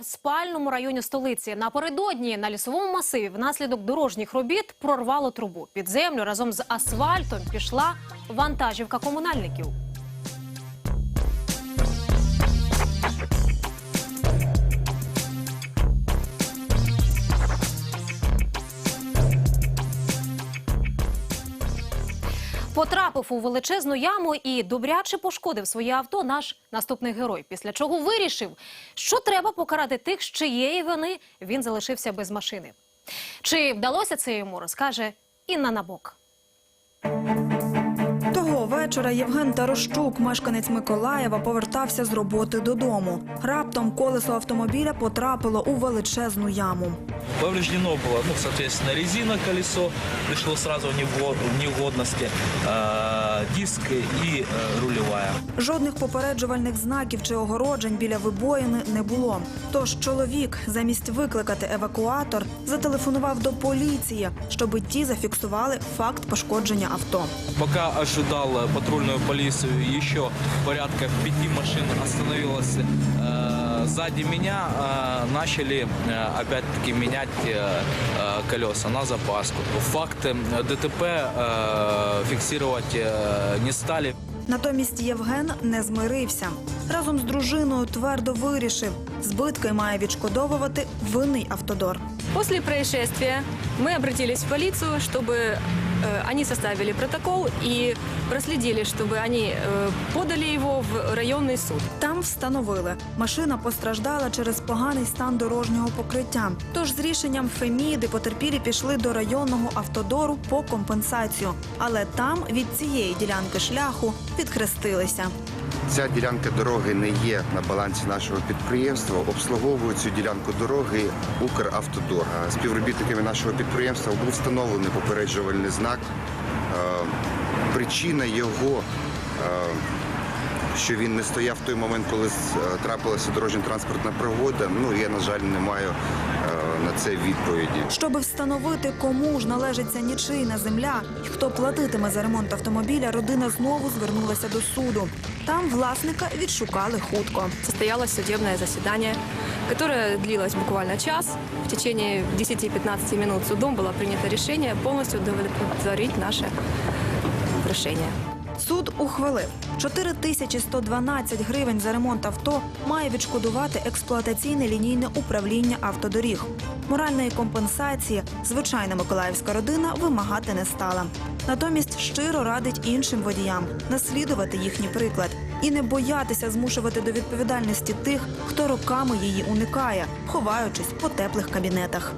В спальному районі столиці. Напередодні на лісовому масиві внаслідок дорожніх робіт прорвало трубу. Під землю разом з асфальтом пішла вантажівка комунальників. Потрапив у величезну яму і добряче пошкодив своє авто наш наступний герой. Після чого вирішив, що треба покарати тих, з чиєї вини він залишився без машини. Чи вдалося це йому, розкаже Інна Набок Того вечора Євген Тарощук, мешканець Миколаєва, повертався з роботи додому. Раптом колесо автомобіля потрапило у величезну яму. Повреждено было, ну, соответственно, резина, колесо, пришло сразу в невгод- в неугодности, э, диск и э, рулевая. Жодних попереджувальних знаків чи огороджень біля вибоїни не було. Тож чоловік, замість викликати евакуатор, зателефонував до поліції, щоби ті зафіксували факт пошкодження авто. Пока ожидал э, патрульную полицию, еще порядка пяти машин остановилось э, сзади меня. э, начали э, опять-таки менять э, э, колеса на запаску. Факты ДТП э, фиксировать э, не стали. Натомість Євген не змирився. Разом з дружиною твердо вирішив, збитки має відшкодовувати винний автодор. После происшествия мы обратились в полицию, чтобы э, они составили протокол и проследили, чтобы они э, подали его в районный суд. Там встановили, машина постраждала через поганий стан дорожнього покриття. Тож з рішенням Феміди потерпілі пішли до районного автодору по компенсацію. Але там від цієї ділянки шляху відхрестилися. Ця ділянка дороги не є на балансі нашого підприємства. Обслуговує цю ділянку дороги Укравтодор. Співробітниками нашого підприємства був встановлений попереджувальний знак. Е, Причина його, е, що він не стояв в той момент, коли е, трапилася дорожньо-транспортна пригода. Ну я на жаль не маю на це відповіді. Щоби встановити, кому ж належить ця нічийна земля і хто платитиме за ремонт автомобіля, родина знову звернулася до суду. Там власника відшукали хутко. Состоялось судебное заседание, которое длилось буквально час. В течение 10-15 минут судом было принято решение полностью удовлетворить наше решение. Суд ухвалив 4112 гривень за ремонт авто має відшкодувати експлуатаційне лінійне управління автодоріг. Моральної компенсації звичайна миколаївська родина вимагати не стала. Натомість щиро радить іншим водіям наслідувати їхній приклад і не боятися змушувати до відповідальності тих, хто роками її уникає, ховаючись по теплих кабінетах.